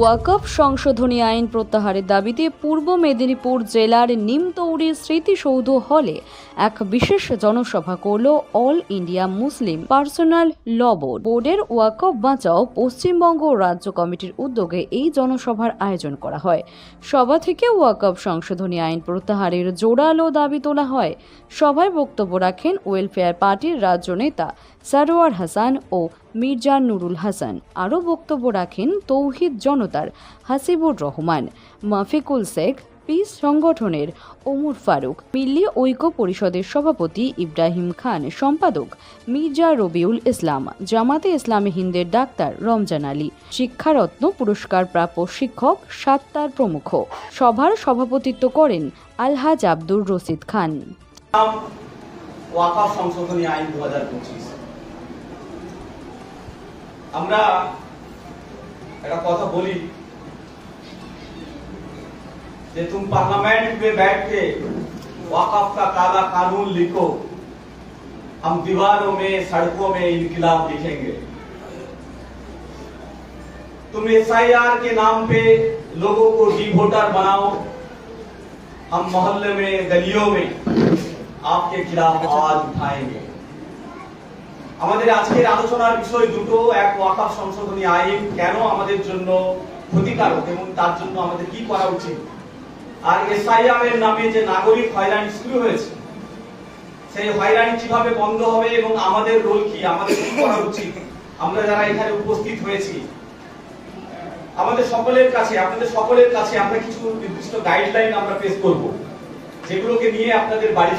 ওয়াকফ সংশোধনী আইন প্রত্যাহারের দাবিতে পূর্ব মেদিনীপুর জেলার নিমতৌড়ি স্মৃতিসৌধ হলে এক বিশেষ জনসভা করল all India Muslim personal law board. বোর্ডের ওয়াকফ বাঁচাও পশ্চিমবঙ্গ রাজ্য কমিটির উদ্যোগে এই জনসভার আয়োজন করা হয়। সভা থেকে ওয়াকফ সংশোধনী আইন প্রত্যাহারের জোরালো দাবি তোলা হয়। সভায় বক্তব্য রাখেন ওয়েলফেয়ার পার্টির রাজ্য নেতা সারোয়ার হাসান ও মির্জা নুরুল হাসান। আরও বক্তব্য রাখেন তৌহিদ জনতার হাসিবুর রহমান, মাফিকুল শেখ, পিস সংগঠনের ওমর ফারুক, মিল্লি ঐক্য পরিষদের সভাপতি ইব্রাহিম খান, সম্পাদক মির্জা রবিউল ইসলাম, জামাতে ইসলামী হিন্দের ডাক্তার রমজান আলী, শিক্ষারত্ন পুরস্কার প্রাপ্য শিক্ষক সাত্তার প্রমুখ। সভার সভাপতিত্ব করেন আলহাজ আব্দুর রশিদ খান। ওয়াকাফ সংশোধনী আইন দু হাজার পঁচিশ। আমরা একটা কথা বলি যে तुम पार्लियामेंट में बैठ के वाकफ का काला कानून लिखो हम दीवारों में सड़कों में इनकलाब लिखेंगे तुम एसआईआर के नाम पे लोगों को डी वोटर बनाओ हम मोहल्ले में गलियों में आपके खिलाफ आवाज उठाएंगे আমাদের আজকের আলোচনার বিষয় দুটো, এক ওয়াকাফ সংশোধনী আইন কেন আমাদের জন্য ক্ষতিকারক এবং তার জন্য আমাদের কি করা উচিত? আর এসআইআর এর নামে যে নাগরিক হয়রানি শুরু হয়েছে, সেই হয়রানি কীভাবে বন্ধ হবে এবং আমাদের রোল কি? আমাদের কি করা উচিত? আমরা যারা এখানে উপস্থিত হয়েছি, আমাদের সকলের কাছে, আপনাদের সকলের কাছে আমরা কিছু নির্দিষ্ট গাইডলাইন আমরা পেশ করব, যেগুলোকে নিয়ে আপনাদের বাড়ি